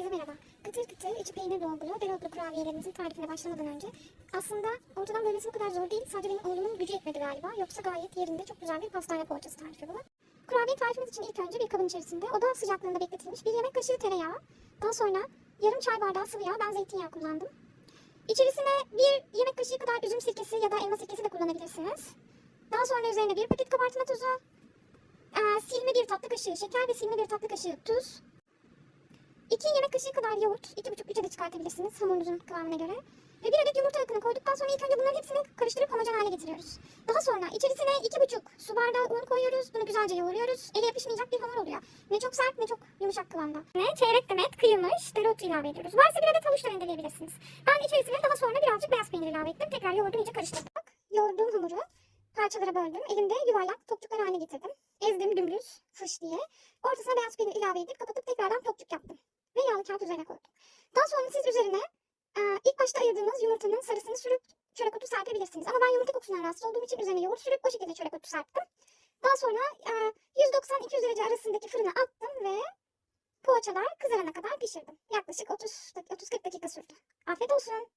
Herkese merhaba. Kıtır kıtır içi peynir dolgulu dereotlu kurabiyelerimizin tarifine başlamadan önce aslında ortadan bölmesi bu kadar zor değil. Sadece benim oğlumun gücü yetmedi galiba. Yoksa gayet yerinde çok güzel bir pastane poğaçası tarifi bu. Kurabiye tarifimiz için ilk önce bir kabın içerisinde oda sıcaklığında bekletilmiş bir yemek kaşığı tereyağı. Daha sonra yarım çay bardağı sıvı yağ. Ben zeytinyağı kullandım. İçerisine bir yemek kaşığı kadar üzüm sirkesi ya da elma sirkesi de kullanabilirsiniz. Daha sonra üzerine bir paket kabartma tozu, silme bir tatlı kaşığı şeker ve silme bir tatlı kaşığı tuz, 2 yemek kaşığı kadar yoğurt, 2,5-3'e de çıkartabilirsiniz hamurunuzun kıvamına göre. Ve bir adet yumurta akını koyduktan sonra ilk önce bunların hepsini karıştırıp homojen hale getiriyoruz. Daha sonra içerisine 2,5 su bardağı un koyuyoruz. Bunu güzelce yoğuruyoruz. Ele yapışmayacak bir hamur oluyor. Ne çok sert ne çok yumuşak kıvamda. Ve çeyrek demet kıyılmış dereotu ilave ediyoruz. Varsa bir adet havuç da rendeleyebilirsiniz. Ben içerisine daha sonra birazcık beyaz peynir ilave ettim. Tekrar yoğurdum iyice karıştırdık. Yoğurduğum hamuru parçalara böldüm. Elimde yuvarlak topçuklar haline getirdim. Ezdim dümdüz fış diye. Ortasına beyaz peynir ilave edip kapatıp tekrardan topçuk yaptım yağlı kağıt üzerine koydum. Daha sonra siz üzerine e, ilk başta ayırdığınız yumurtanın sarısını sürüp çörek otu serpebilirsiniz. Ama ben yumurta kokusundan rahatsız olduğum için üzerine yoğurt sürüp o şekilde çörek otu serptim. Daha sonra e, 190-200 derece arasındaki fırına attım ve poğaçalar kızarana kadar pişirdim. Yaklaşık 30 30-40 dakika sürdü. Afiyet olsun.